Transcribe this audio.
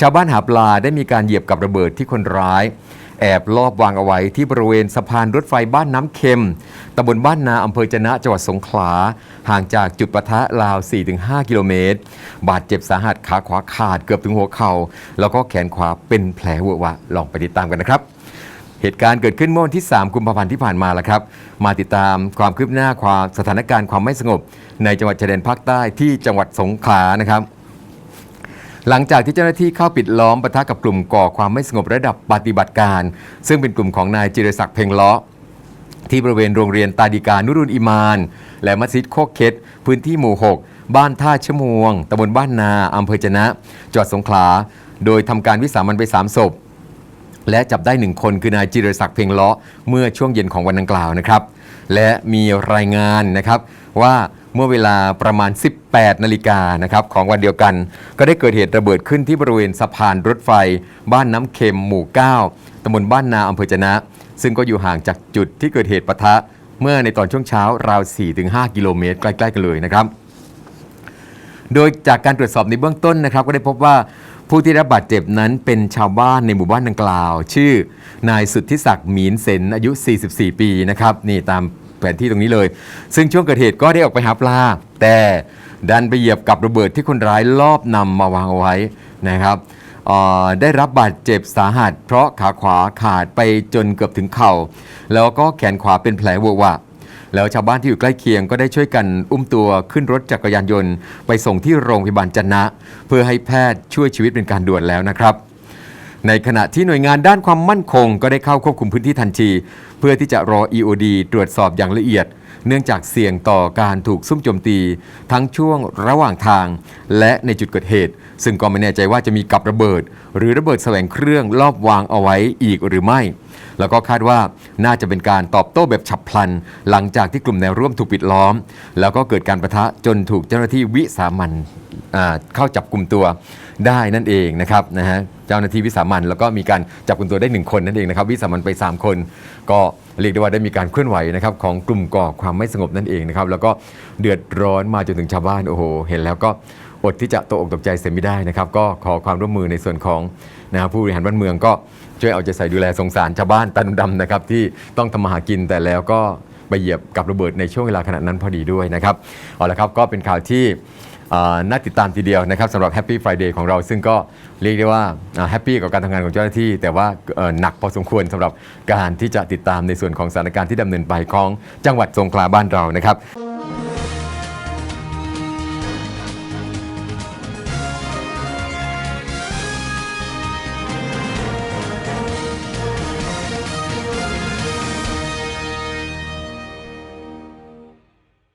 ชาวบ้านหาปลาได้มีการเหยียบกับระเบิดที่คนร้าย แอบลอบวางเอาไว้ที่บริเวณสะพานรถไฟบ้านน้ำเค็มตำบลบ้านนาอำเภอจะนะจังหวัดสงขลา ห่างจากจุดปะทะราว 4-5 กิโลเมตร บาดเจ็บสาหัสขาขวาขาดเกือบถึงหัวเข่าแล้วก็แขนขวาเป็นแผลเวอะวะลองไปติดตามกันนะครับเหตุการณ์เกิดขึ้นเมื่อวันที่ 3 กุมภาพันธ์ที่ผ่านมาแล้วครับ มาติดตามความคืบหน้าความสถานการณ์ความไม่สงบ ในจังหวัดชายแดนภาคใต้ที่จังหวัดสงขลานะครับ หลังจากที่เจ้าหน้าที่เข้าปิดล้อมปะทะกับกลุ่มก่อความไม่สงบระดับปฏิบัติการ ซึ่งเป็นกลุ่มของนายจิรศักดิ์เพ็งลาะที่บริเวณโรงเรียนตาดิกานุรุนอิมาน และมัสยิดโคกเคสพื้นที่หมู่ 6 บ้านท่าชะมวงตำบลบ้านนาอำเภอจนะจังหวัดสงขลา โดยทำการวิสามันไป 3 ศพ และจับได้หนึ่งคนคือนายจิรศักดิ์เพ็งลาะเมื่อช่วงเย็นของวันดังกล่าวนะครับ และมีรายงานนะครับว่า เมื่อเวลาประมาณ 18 นาฬิกานะครับของวันเดียวกัน ก็ได้เกิดเหตุระเบิดขึ้นที่บริเวณสะพานรถไฟ บ้านน้ำเค็มหมู่ 9ตำบลบ้านนาอำเภอจะนะ ซึ่งก็อยู่ห่างจากจุดที่เกิดเหตุปะทะ เมื่อในตอนช่วงเช้าราว 4-5 กิโลเมตรใกล้ๆกันเลยนะครับ โดยจากการตรวจสอบในเบื้องต้นนะครับ ก็ได้พบว่าผู้ที่รับบาดเจ็บนั้นเป็นชาวบ้านในหมู่บ้านดังกล่าว ชื่อนายสุทธิศักดิ์หมีนเซนอายุ 44 ปีนะครับนี่ตาม แผนที่ตรงนี้เลย ซึ่งช่วงเกิดเหตุก็ได้ออกไปหาปลา แต่ดันไปเหยียบกับระเบิดที่คนร้ายลอบนำมาวางเอาไว้นะครับได้รับบาดเจ็บสาหัส เพราะขาขวาขาดไปจนเกือบถึงเข่า แล้วก็แขนขวาเป็นแผลเวอะหวะแล้วชาวบ้านที่อยู่ใกล้เคียงก็ได้ช่วยกันอุ้มตัวขึ้นรถจักรยานยนต์ ไปส่งที่โรงพยาบาลจันนะ เพื่อให้แพทย์ช่วยชีวิตเป็นการด่วนแล้วนะครับ ในขณะที่หน่วยงานด้านความมั่นคง ก็ได้เข้าควบคุมพื้นที่ทันที เพื่อที่จะรอ EOD ตรวจสอบอย่างละเอียด เนื่องจากเสี่ยงต่อการถูกซุ่มโจมตี ทั้งช่วงระหว่างทาง และในจุดเกิดเหตุ ซึ่งก็ไม่แน่ใจว่าจะมีกับระเบิด หรือระเบิดแสวงเครื่องลอบวางเอาไว้อีกหรือไม่ แล้วก็คาดว่าน่าจะเป็นการตอบโต้แบบฉับพลัน หลังจากที่กลุ่มแนวร่วมถูกปิดล้อม แล้วก็เกิดการประทะจนถูกเจ้าหน้าที่วิสามันเข้าจับกลุ่มตัวได้นั่นเองนะครับนะฮะ เจ้าหน้าที่วิสามันแล้วก็มีการจับกลุ่มตัวได้หนึ่งคนนั่นเองนะครับวิสามันไป 3 คน ก็เรียกได้ว่าได้มีการเคลื่อนไหวนะครับของกลุ่มก่อความไม่สงบนั่นเองนะครับแล้วก็เดือดร้อนมาจนถึงชาวบ้านโอ้โหเห็นแล้วก็อดที่จะตกอกตกใจเสียไม่ได้นะครับก็ขอความร่วมมือในส่วนของนะผู้บริหารบ้านเมืองก็ช่วยเอาใจใส่ดูแลสงสารชาวบ้านตาดำๆนะครับที่ต้องทำมาหากินแต่แล้วก็ไปเหยียบกับระเบิดในช่วงเวลาขณะนั้นพอดีด้วยนะครับเอาละครับก็เป็นข่าวที่ น่าติดตามทีเดียวนะครับสำหรับ Happy Friday ของเราซึ่งก็เรียกได้ว่าแฮปปี้กับการทำงานของเจ้าหน้าที่ แต่ว่าหนักพอสมควรสำหรับการที่จะติดตามในส่วนของสถานการณ์ที่ดำเนินไปของจังหวัดสงขลาบ้านเรานะครับ